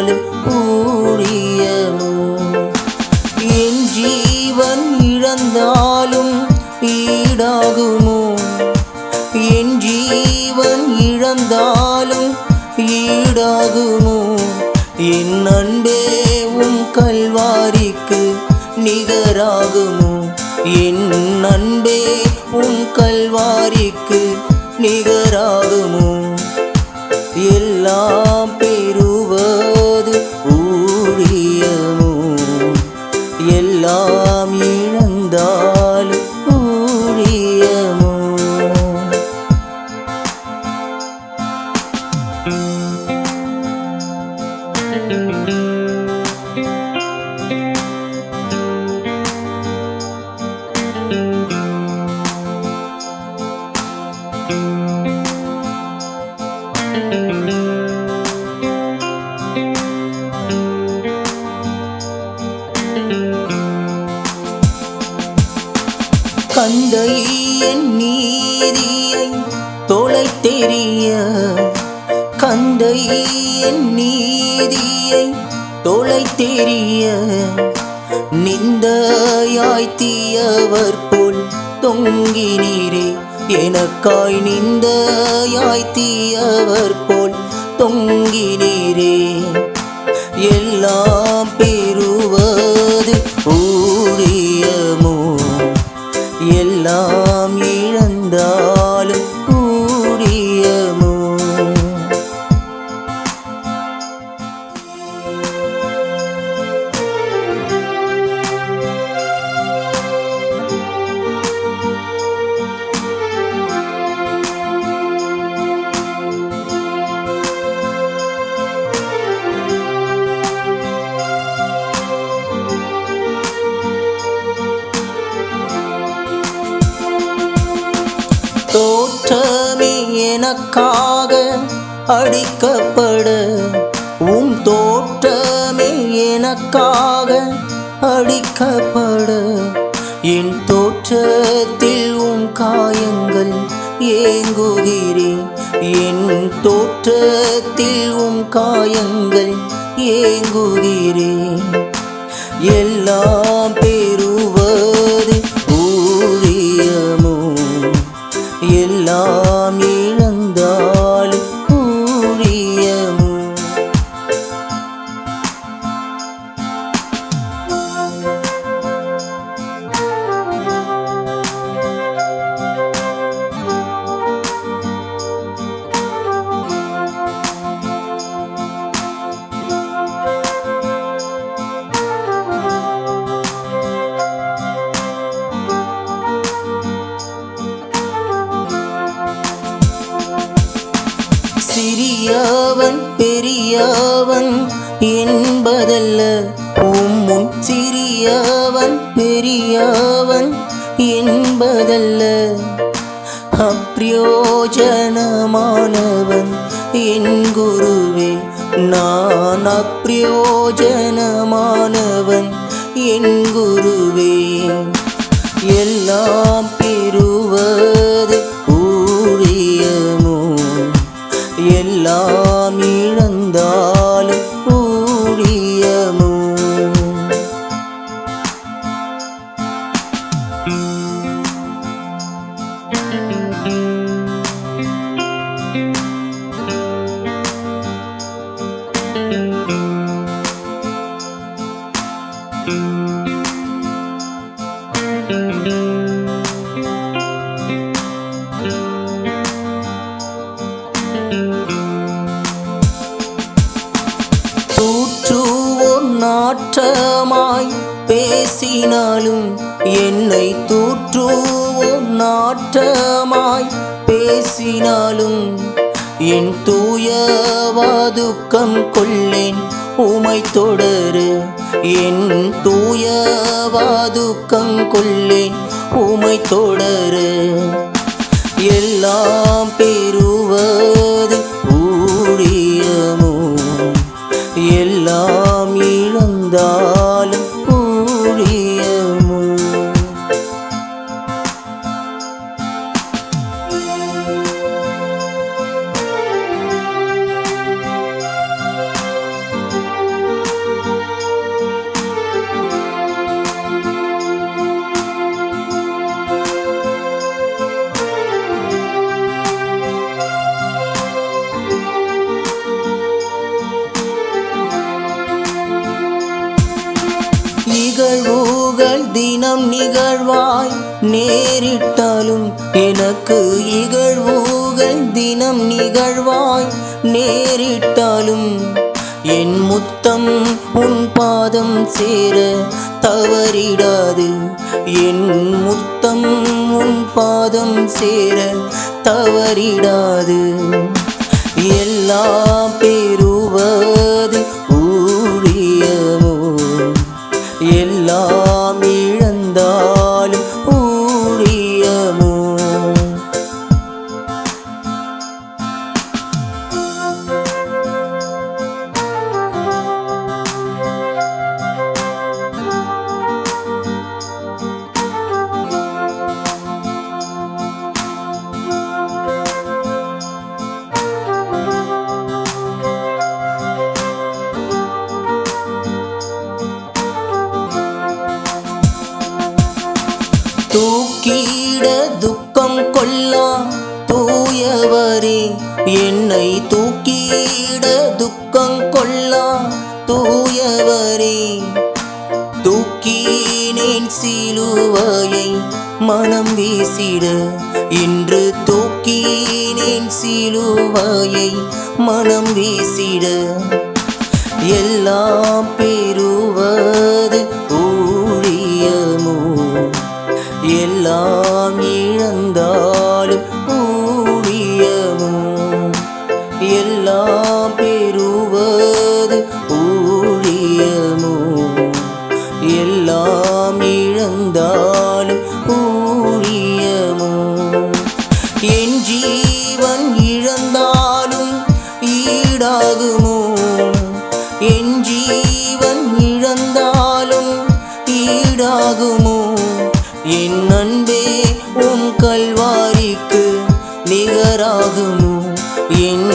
எல்லாம் ஊழியமோ என் ஜீவன் இழந்தாலும் ஈடாகுமோ? என் ஜீவன் இழந்தாலும் ஈடாகுமோ? என் அன்பே உம் கல்வாரிக்கு நிகராகுமோ? என் அன்பே உன் கல்வாரிக்கு நிகர் கந்தை என் நீதியை தொலை தெரிய. கந்தை என் நீதியை தொலை தெரிய. நிந்தையாய் தீயவர் போல் தொங்கினீரே. எனக்காய் நிந்தையாய் தீயவர் போல் தொங்கினீரே. எல்லாம் பெறுவர் எல்லாம் இழந்தாலும் ஊழியமோ உனக்காக அடிக்கப்பட உன் தோற்றமே எனக்காக அடிக்கப்பட. என் தோற்றத்தில் உன் காயங்கள் ஏங்குகிறேன் என் தோற்றத்தில் உன் காயங்கள் ஏங்குகிறேன் எல்லாம் பெறுவது என்பதல்ல. உம்முன் சிறியவன் பெரியவன் என்பதல்ல. அப்பிரயோஜனமானவன் என் குருவே நான் அப்பிரயோஜனமானவன் என் குருவே. எல்லாம் பேசினாலும் என்னை தூற்றுவோம் நாட்டமாய் பேசினாலும் என் தூயவாதுக்கம் கொள்ளேன் உமை தொடரு. என் தூயவாதுக்கம் கொள்ளேன் உமை தொடரு. எல்லாம் பெறுவது ஊழியமோ? எல்லாம் தினம் நிகழ்வாய் நேரிட்டாலும் எனக்கு இகழ்வுகள் தினம் நிகழ்வாய் நேரிட்டாலும் என் முத்தம் உன் பாதம் சேர தவறிடாது. என் முத்தம் உன் பாதம் சேர தவறிடாது. எல்லாம் என்னை தூக்கிட துக்கம் கொள்ளா தூயவரே. தூக்கினேன் சிலுவையை மனம் வீசிட. இன்று தூக்கினேன் சிலுவையை மனம் வீசிட. எல்லாம் பேரும் ஈடாகுமோ என் அன்பே உன் கல்வாரிக்கு நிகராகுமோ? என்